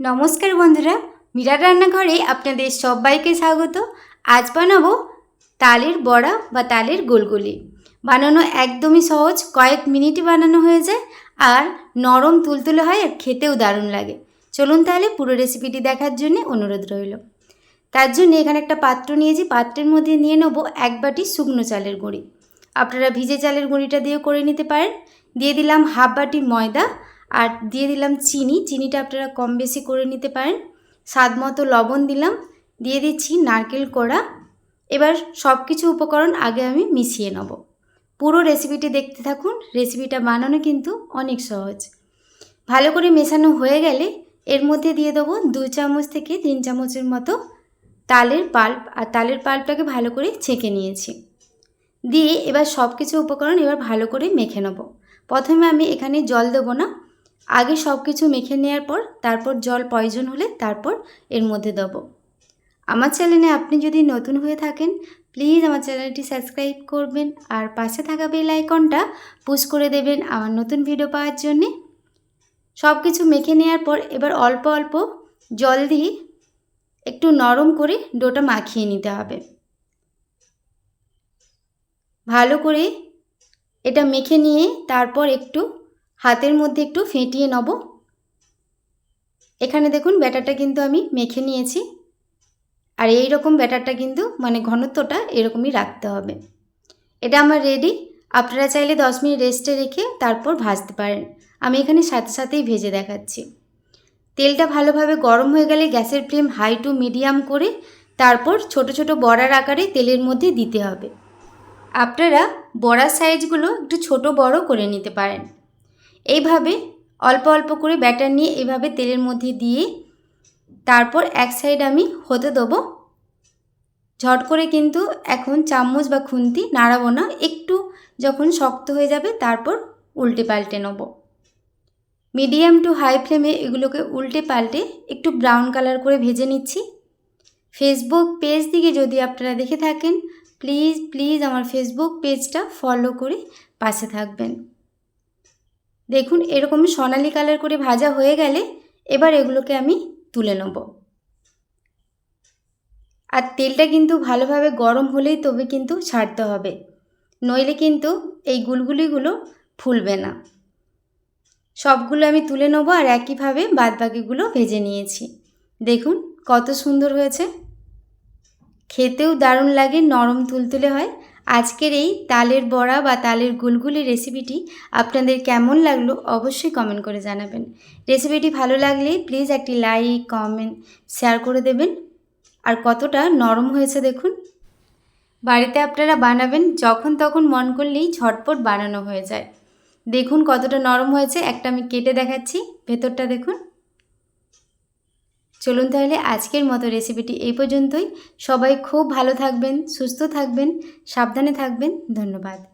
নমস্কার বন্ধুরা, মীরা রান্নাঘরে আপনাদের সবাইকে স্বাগত। আজ বানাবো তালের বড়া বা তালের গোলগুলি। বানানো একদমই সহজ, কয়েক মিনিটে বানানো হয়ে যায় আর নরম তুলতুলে হয় আর খেতেও দারুণ লাগে। চলুন তাহলে পুরো রেসিপিটি দেখার জন্য অনুরোধ রইল। তার জন্য এখানে একটা পাত্র নিয়েছি, পাত্রের মধ্যে নিয়ে নেব এক বাটি শুকনো চালের গুঁড়ি। আপনারা ভিজে চালের গুঁড়িটা দিয়েও করে নিতে পারেন। দিয়ে দিলাম হাফ বাটি ময়দা আর দিয়ে দিলাম চিনি। চিনিটা আপনারা কম বেশি করে নিতে পারেন। স্বাদ মতো লবণ দিলাম। দিয়ে দিচ্ছি নারকেল কোড়া। এবার সব কিছু উপকরণ আগে আমি মিশিয়ে নেব। পুরো রেসিপিটি দেখতে থাকুন। রেসিপিটা বানানো কিন্তু অনেক সহজ। ভালো করে মেশানো হয়ে গেলে এর মধ্যে দিয়ে দেবো দু চামচ থেকে তিন চামচের মতো তালের পাল্প। আর তালের পাল্পটাকে ভালো করে ছেঁকে নিয়েছি। দিয়ে এবার সব কিছু উপকরণ এবার ভালো করে মেখে নেব। প্রথমে আমি এখানে জল দেবো না। আগে সব কিছু মেখে নেওয়ার পর, তারপর জল প্রয়োজন হলে তারপর এর মধ্যে দেবো। আমার চ্যানেলে আপনি যদি নতুন হয়ে থাকেন, প্লিজ আমার চ্যানেলটি সাবস্ক্রাইব করবেন আর পাশে থাকা বেল আইকনটা পুশ করে দেবেন আমার নতুন ভিডিও পাওয়ার জন্যে। সব কিছু মেখে নেওয়ার পর এবার অল্প অল্প জল দিয়ে একটু নরম করে ডোটা মাখিয়ে নিতে হবে। ভালো করে এটা মেখে নিয়ে তারপর একটু হাতের মধ্যে একটু ফেটিয়ে নেব। এখানে দেখুন ব্যাটারটা কিন্তু আমি মেখে নিয়েছি। আর এই রকম ব্যাটারটা কিন্তু মানে ঘনত্বটা এরকমই রাখতে হবে। এটা আমার রেডি আপনারা চাইলে দশ মিনিট রেস্টে রেখে তারপর ভাজতে পারেন। আমি এখানে সাথে সাথেই ভেজে দেখাচ্ছি। তেলটা ভালোভাবে গরম হয়ে গেলে গ্যাসের ফ্লেম হাই টু মিডিয়াম করে তারপর ছোট ছোট বড়ার আকারে তেলের মধ্যে দিতে হবে। আপনারা বড়ার সাইজগুলো একটু ছোট বড় করে নিতে পারেন। এইভাবে অল্প অল্প করে ব্যাটার নিয়ে এভাবে তেলের মধ্যে দিয়ে তারপর এক সাইড আমি হতে দেবো। ঝট করে কিন্তু এখন চামচ বা খুন্তি নাড়াবো না, একটু যখন শক্ত হয়ে যাবে তারপর উল্টে পাল্টে নেব। মিডিয়াম টু হাই ফ্লেমে এগুলোকে উল্টে পাল্টে একটু ব্রাউন কালার করে ভেজে নিচ্ছি। ফেসবুক পেজ দিকে যদি আপনারা দেখে থাকেন, প্লিজ প্লিজ আমার ফেসবুক পেজটা ফলো করে পাশে থাকবেন। দেখুন এরকম সোনালি কালার করে ভাজা হয়ে গেলে এবার এগুলোকে আমি তুলে নেব। আর তেলটা কিন্তু ভালোভাবে গরম হলেই তবে কিন্তু ছাড়তে হবে। নইলে কিন্তু এই গুলগুলিগুলো ফুলবে না। সবগুলো আমি তুলে নেব আর একইভাবে বাদবাকিগুলো ভেজে নিয়েছি। দেখুন, কত সুন্দর হয়েছে। খেতেও দারুণ লাগে, নরম তুলতুলে হয়। আজকের এই তালের বড়া বা তালের গুলগুলি রেসিপিটি আপনাদের কেমন লাগল অবশ্যই কমেন্ট করে জানাবেন। রেসিপিটি ভালো লাগলে প্লিজ একটি লাইক কমেন্ট শেয়ার করে দেবেন। আর কতটা নরম হয়েছে দেখুন। বাড়িতে আপনারা বানাবেন যখন তখন মন করলেই ঝটপট বানানো হয়ে যায়। দেখুন কতটা নরম হয়েছে, একটা আমি কেটে দেখাচ্ছি, ভেতরটা দেখুন। চলুন তাহলে আজকের মতো রেসিপিটি এই পর্যন্তই। সবাই খুব ভালো থাকবেন, সুস্থ থাকবেন, সাবধানে থাকবেন। ধন্যবাদ।